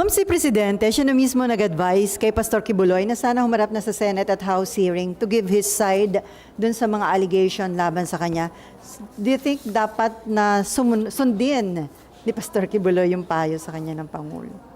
Ma'am, si Presidente, siya na mismo nag-advise kay Pastor Kibuloy na sana humarap na sa Senate at House hearing to give his side dun sa mga allegation laban sa kanya. Do you think dapat na sumun- sundin ni Pastor Kibuloy yung payo sa kanya ng Pangulo?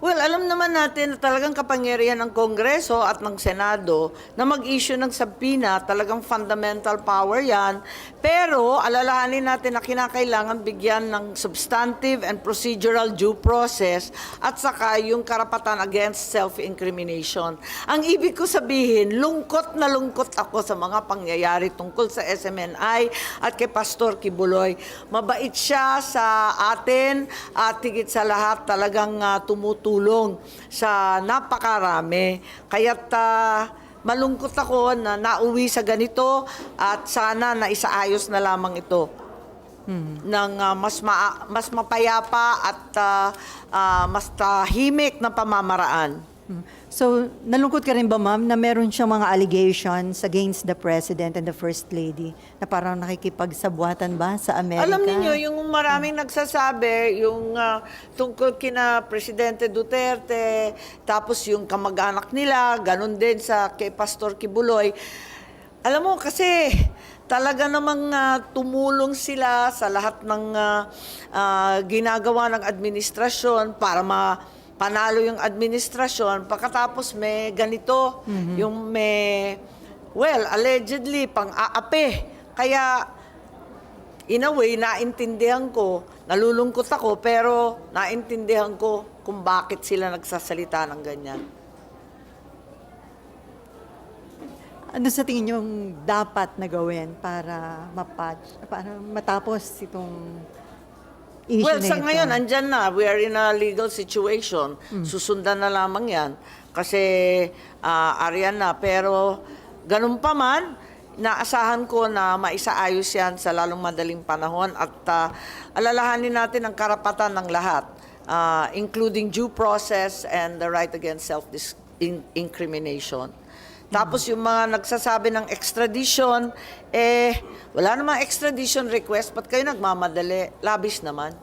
Well, alam naman natin na talagang kapangyarihan ng Kongreso at ng Senado na mag-issue ng sabina, talagang fundamental power yan. Pero alalahanin natin na kinakailangan bigyan ng substantive and procedural due process at saka yung karapatan against self-incrimination. Ang ibig ko sabihin, lungkot na lungkot ako sa mga pangyayari tungkol sa SMNI at kay Pastor Kibuloy. Mabait siya sa atin at higit sa lahat talagang ah, tumutulong sa napakarami. Kaya't ah, malungkot ako na nauwi sa ganito at sana na isaayos na lamang ito ng ah, mas ma- mas mapayapa at ah, ah, mas tahimik na pamamaraan. Hmm. So, nalungkot ka rin ba, ma'am, na meron siyang mga allegations against the President and the First Lady na parang nakikipagsabuatan ba sa Amerika? Alam niyo yung maraming nagsasabi, yung ah, tungkol kina Presidente Duterte, tapos yung kamag-anak nila, ganun din sa kay Pastor Kibuloy. Alam mo, kasi talaga namang ah, tumulong sila sa lahat ng ah, ah, ginagawa ng administrasyon para ma panalo yung administrasyon pagkatapos may ganito yung may well allegedly pang-aape kaya in a way, naintindihan ko, nalulungkot ako, pero naintindihan ko kung bakit sila nagsasalita ng ganyan. Ano sa tingin yung dapat na gawin para mapatch, para matapos itong issue Well, sa ito? ngayon, andyan na. We are in a legal situation. Susundan na lamang yan. Kasi ah, ariyan na. Pero ganun pa man, naasahan ko na maisaayos yan sa lalong madaling panahon at ah, alalahanin natin ang karapatan ng lahat, ah, including due process and the right against self-incrimination. Tapos yung mga nagsasabi ng extradition, eh, wala namang extradition request, ba't kayo nagmamadali? Labis naman.